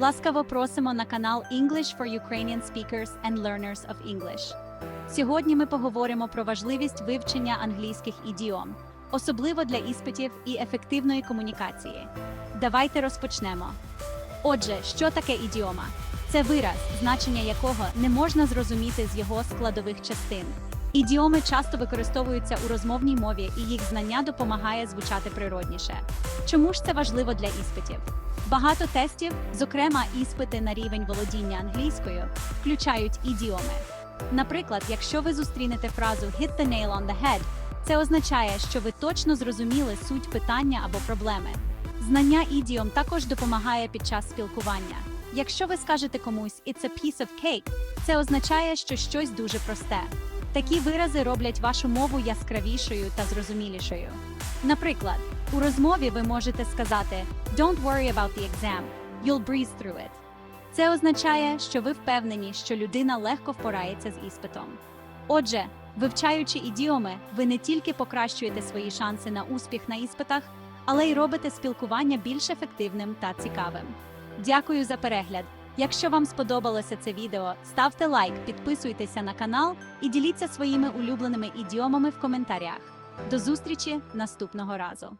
Ласкаво просимо на канал English for Ukrainian Speakers and Learners of English. Сьогодні ми поговоримо про важливість вивчення англійських ідіом, особливо для іспитів і ефективної комунікації. Давайте розпочнемо. Отже, що таке ідіома? Це вираз, значення якого не можна зрозуміти з його складових частин. Ідіоми часто використовуються у розмовній мові, і їх знання допомагає звучати природніше. Чому ж це важливо для іспитів? Багато тестів, зокрема іспити на рівень володіння англійською, включають ідіоми. Наприклад, якщо ви зустрінете фразу «hit the nail on the head», це означає, що ви точно зрозуміли суть питання або проблеми. Знання ідіом також допомагає під час спілкування. Якщо ви скажете комусь «it's a piece of cake», це означає, що щось дуже просте. Такі вирази роблять вашу мову яскравішою та зрозумілішою. Наприклад, у розмові ви можете сказати «Don't worry about the exam, you'll breeze through it». Це означає, що ви впевнені, що людина легко впорається з іспитом. Отже, вивчаючи ідіоми, ви не тільки покращуєте свої шанси на успіх на іспитах, але й робите спілкування більш ефективним та цікавим. Дякую за перегляд! Якщо вам сподобалося це відео, ставте лайк, підписуйтеся на канал і діліться своїми улюбленими ідіомами в коментарях. До зустрічі наступного разу!